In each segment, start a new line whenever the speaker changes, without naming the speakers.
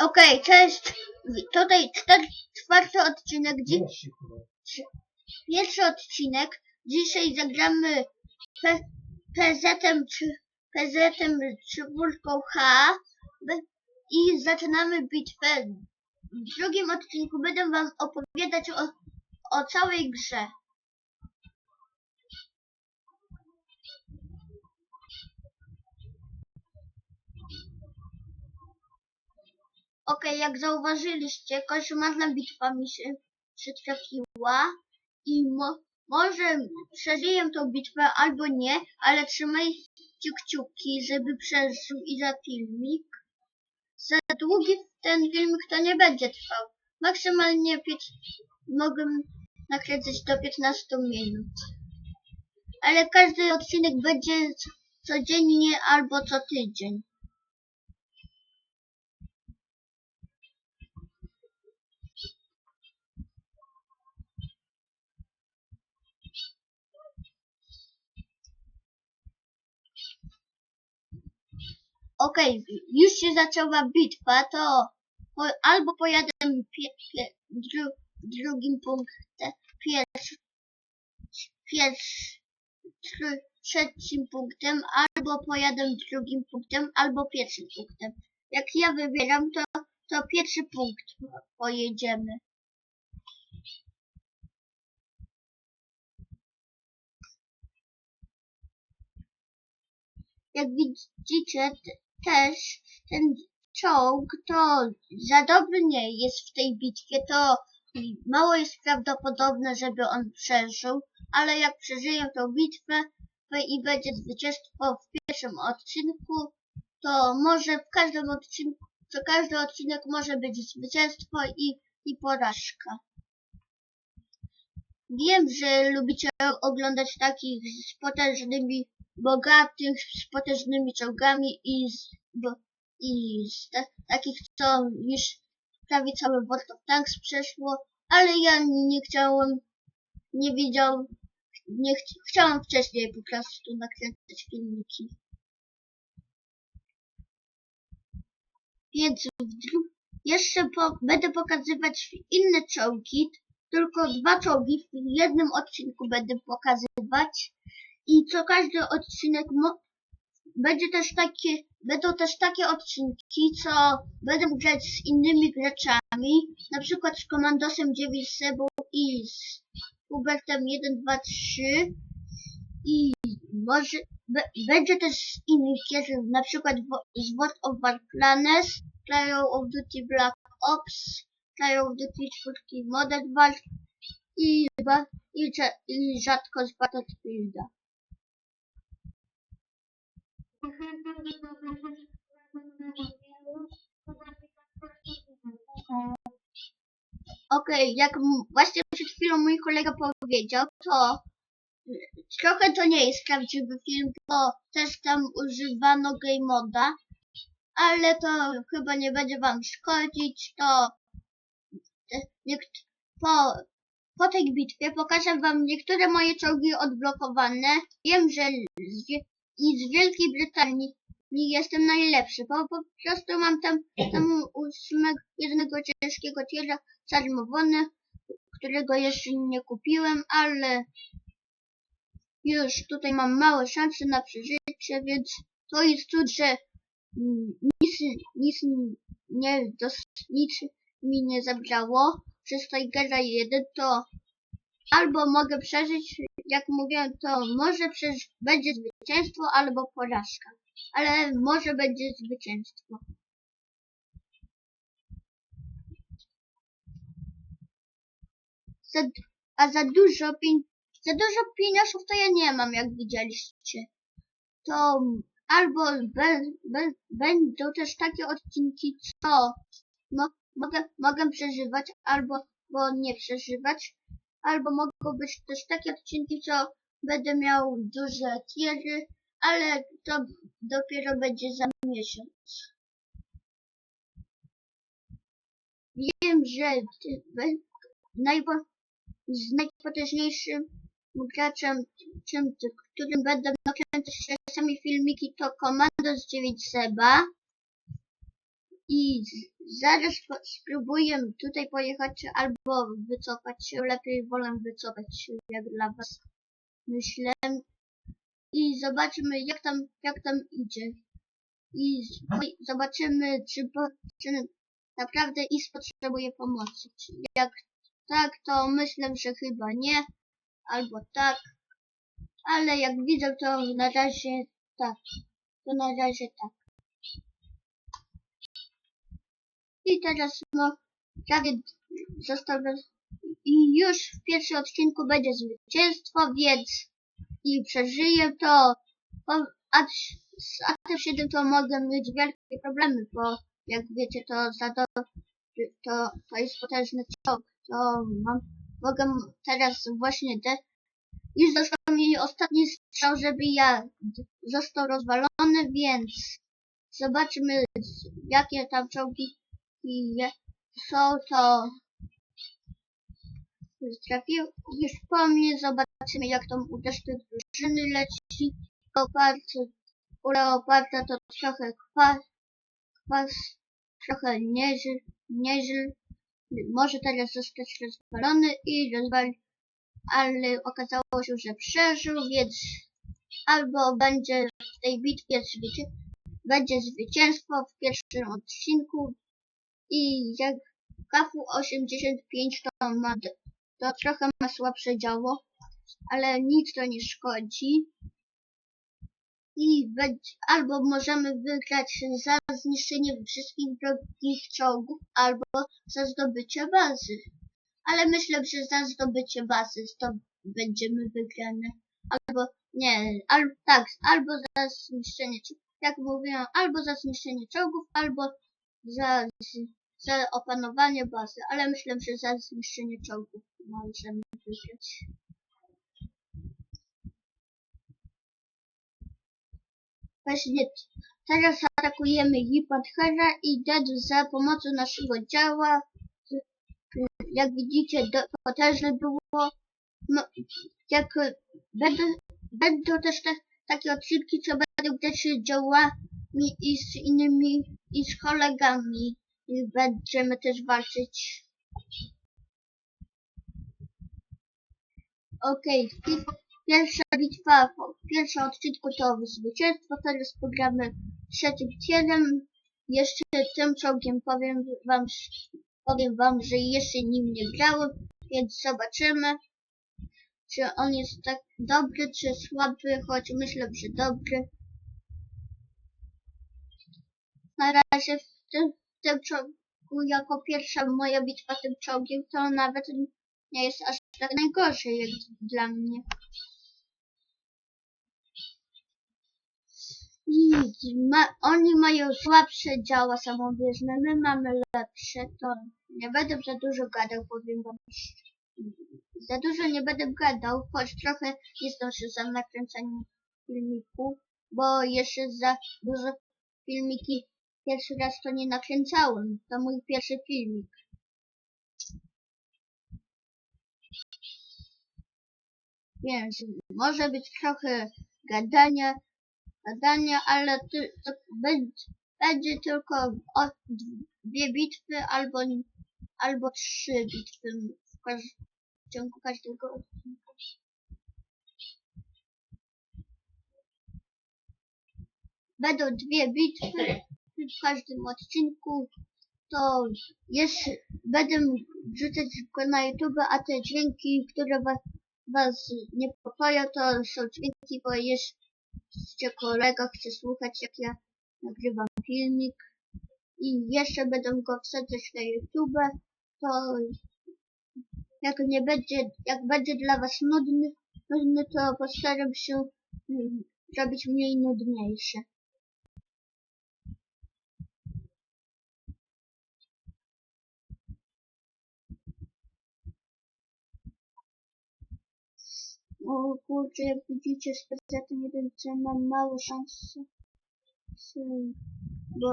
Okej, cześć. Tutaj czter, czwarty odcinek. Dzi pierwszy odcinek. Dzisiaj zagramy P PZ-em czy PZ-em czwórką H i zaczynamy bitwę. W drugim odcinku będę wam opowiadać o, o całej grze. Okej, jak zauważyliście, koszmarna bitwa mi się przytrafiła i mo może przeżyję tą bitwę albo nie, ale trzymajcie kciuki, żeby przeżył i za filmik. Za długi ten filmik to nie będzie trwał. Maksymalnie pięć, mogę nakręcić do 15 minut. Ale każdy odcinek będzie codziennie albo co tydzień. Okej, już się zaczęła bitwa, to po, albo pojadę dru, drugim punktem, pierwszy, pierwszy, tr, trzecim punktem, albo pojadę drugim punktem, albo pierwszym punktem. Jak ja wybieram, to, to pierwszy punkt pojedziemy. Jak widzicie, też ten czołg to za dobry nie jest w tej bitwie, to mało jest prawdopodobne, żeby on przeżył, ale jak przeżyję tą bitwę i będzie zwycięstwo w pierwszym odcinku, to może w każdym odcinku, co każdy odcinek może być zwycięstwo i, i porażka. Wiem, że lubicie oglądać takich z potężnymi, bogatych, z potężnymi czołgami i z, bo, i z ta, takich, co już prawie całe World of Tanks przeszło, ale ja nie, chciałem, nie wiedział, nie ch chciałam wcześniej po prostu nakręcać filmiki. Więc jeszcze po będę pokazywać inne czołgi, tylko dwa czołgi w jednym odcinku będę pokazywać i co każdy odcinek będzie też takie, będą też takie odcinki, co będę grać z innymi graczami, na przykład z Komandosem 9 Sebą i z Hubertem 1, 2, 3 i może będzie też z innych gier, na przykład z World of Warplanes, Call of Duty Black Ops, Call of Duty 4 Modern Warfare i, i, i rzadko z Battlefielda. Okej, jak m- właśnie przed chwilą mój kolega powiedział, to trochę to nie jest prawdziwy film, bo też tam używano game moda, ale to chyba nie będzie wam szkodzić, to niekt- po, po tej bitwie pokażę wam niektóre moje czołgi odblokowane. Wiem, że i z Wielkiej Brytanii. Nie jestem najlepszy, bo po prostu mam tam, tam ósmego, jednego ciężkiego tiera Sarmowony, którego jeszcze nie kupiłem, ale już tutaj mam małe szanse na przeżycie, więc to jest cud, że nic, nic, nie, dos, nic mi nie zabrało. Przez Tigera 1, to albo mogę przeżyć, jak mówiłem, to może przeż- będzie zwycięstwo albo porażka, ale może będzie zwycięstwo. za, a za dużo pien, za dużo pieniążów to ja nie mam, jak widzieliście. To albo be, be, będą też takie odcinki, co mo, mogę, mogę przeżywać, albo bo nie przeżywać, albo mogą być też takie odcinki, co będę miał duże tiery, ale to dopiero będzie za miesiąc. Wiem, że z najpotężniejszym graczem, czym, którym będę nakręcać czasami filmiki, to Commandos 9 Seba. I zaraz spróbuję tutaj pojechać albo wycofać się. Lepiej wolę wycofać się jak dla was. Myślę. I zobaczymy jak tam, jak tam idzie. I zobaczymy czy, czy naprawdę Is potrzebuje pomocy. Jak tak, to myślę, że chyba nie. Albo tak. Ale jak widzę, to na razie tak. To na razie tak. I teraz no, prawie został i już w pierwszym odcinku będzie zwycięstwo, więc i przeżyję to. A z Atem 7 to mogę mieć wielkie problemy, bo jak wiecie, to za to, to, to jest potężny czołg. To mam, mogę teraz właśnie de, już został mi ostatni strzał, żeby ja został rozwalony, więc zobaczymy jakie tam czołgi i są to trafił już po mnie, zobaczymy jak tam u reszty drużyny leci. Leopard, u to trochę kwas, kwas trochę nieźle, nieźle. Może teraz zostać rozwalony i rozwalił, ale okazało się, że przeżył, więc albo będzie w tej bitwie będzie zwycięstwo w pierwszym odcinku i jak Kafu 85 to ma to trochę ma słabsze działo, ale nic to nie szkodzi. I będzie, albo możemy wygrać za zniszczenie wszystkich wrogich czołgów, albo za zdobycie bazy. Ale myślę, że za zdobycie bazy to będziemy wygrane. Albo nie, al, tak, albo za zniszczenie, jak mówiłem, albo za zniszczenie czołgów, albo za, za opanowanie bazy. Ale myślę, że za zniszczenie czołgów możemy wygrać. Właśnie teraz atakujemy Hipanthera i Dead za pomocą naszego działa. Jak widzicie, potężne było. No, jak będą, będą też te, takie odcinki, co będą z działami i z innymi, i z kolegami. I będziemy też walczyć. Okej, pi- pierwsza bitwa, pierwsza odcinku to zwycięstwo, teraz pogramy trzecim tielem. Jeszcze tym czołgiem powiem wam, powiem wam, że jeszcze nim nie grałem, więc zobaczymy, czy on jest tak dobry, czy słaby, choć myślę, że dobry. Na razie w tym, tym czołgu, jako pierwsza moja bitwa tym czołgiem, to nawet nie jest aż tak najgorzej jak dla mnie. I ma, oni mają słabsze działa samobieżne, my mamy lepsze, to nie będę za dużo gadał, powiem wam. Za dużo nie będę gadał, choć trochę nie zdążę za nakręcaniem filmiku, bo jeszcze za dużo filmiki pierwszy raz to nie nakręcałem. To mój pierwszy filmik. Więc może być trochę gadania, gadania, ale ty, to będzie, tylko o dwie bitwy albo, albo trzy bitwy w, każ, w ciągu każdego odcinka. Będą dwie bitwy w każdym odcinku. To jest, będę wrzucać na YouTube, a te dźwięki, które was, was niepokoją, to są dźwięki, bo jeszcze kolega chce słuchać, jak ja nagrywam filmik. I jeszcze będę go wsadzać na YouTube, to jak nie będzie, jak będzie dla was nudny, nudny to postaram się mm, zrobić mniej nudniejsze. O kurczę, jak widzicie, z PZ-em 1 mam małe szanse. Bo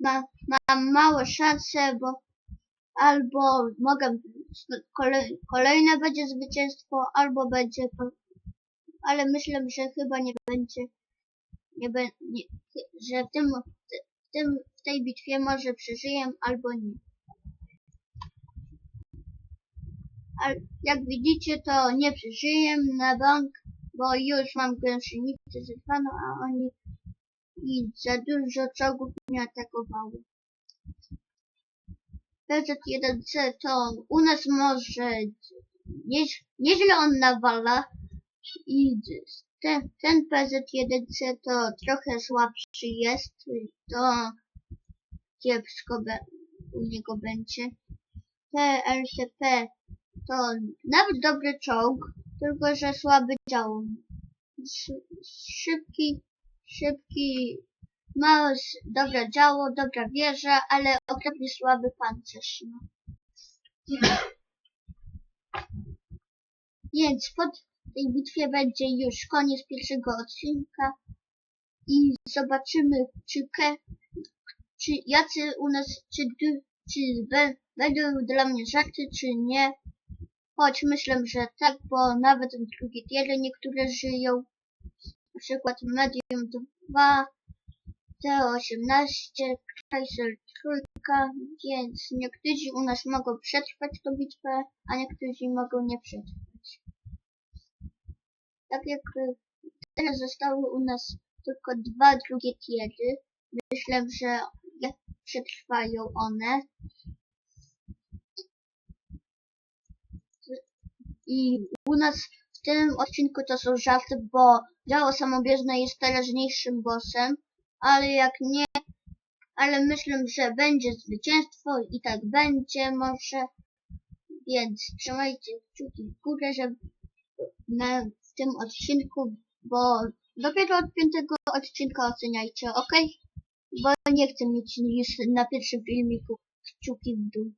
ma, mam małe szanse, bo albo mogę, kolej, kolejne będzie zwycięstwo, albo będzie, ale myślę, że chyba nie będzie, nie że w tym, w tym, w tej bitwie może przeżyję albo nie. Ale jak widzicie, to nie przeżyję na bank, bo już mam gąsienicę zerwaną, a oni i za dużo czołgów mnie atakowało. PZ1C to u nas może nie, nieźle on nawala i ten, ten PZ1C to trochę słabszy jest, to kiepsko be, u niego będzie. TLTP to nawet dobry czołg, tylko że słaby dział. Szy- Szybki, szybki, ma dobre działo, dobra wieża, ale okropnie słaby pancerz. No. Więc po tej bitwie będzie już koniec pierwszego odcinka i zobaczymy, czy, ke, czy jacy u nas, czy, czy będą dla mnie żarty, czy nie. Choć myślę, że tak, bo nawet drugie tiry niektóre żyją. Na przykład Medium 2, T18, Kaiser trójka, więc niektórzy u nas mogą przetrwać tą bitwę, a niektórzy mogą nie przetrwać. Tak jak teraz zostały u nas tylko dwa drugie tiery, myślę, że przetrwają one. I u nas w tym odcinku to są żarty, bo działo samobieżne jest teraźniejszym bossem, ale jak nie, ale myślę, że będzie zwycięstwo i tak będzie może. Więc trzymajcie kciuki w górę, żeby na, w tym odcinku, bo dopiero od piątego odcinka oceniajcie, ok? Bo nie chcę mieć już na pierwszym filmiku kciuki w dół.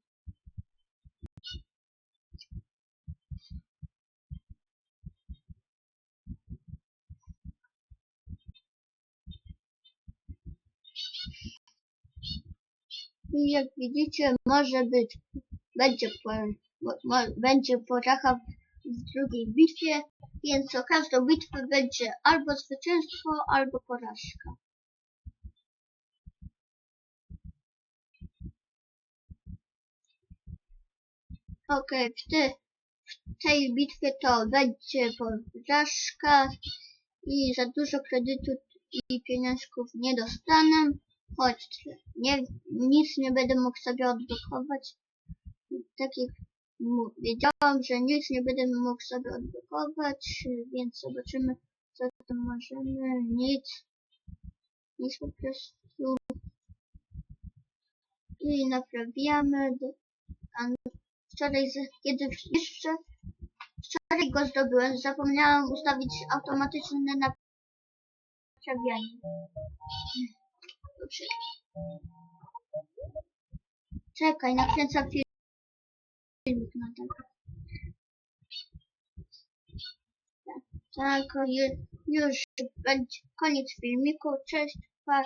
I jak widzicie, może być, będzie, po, będzie poracha w, drugiej bitwie, więc o każdą bitwę będzie albo zwycięstwo, albo porażka. Okej, w, ty, w tej bitwie to będzie porażka i za dużo kredytu i pieniążków nie dostanę, choć nie, nic nie będę mógł sobie odblokować. Tak jak wiedziałam, że nic nie będę mógł sobie odblokować, więc zobaczymy co tam możemy. Nic. Nic po prostu. I naprawiamy. A wczoraj, kiedy jeszcze wczoraj go zdobyłem, zapomniałam ustawić automatyczne naprawianie. Dobrze. Czekaj, nakręcam film. filmik na tego. Tak, ju- już będzie koniec filmiku. Cześć, pa.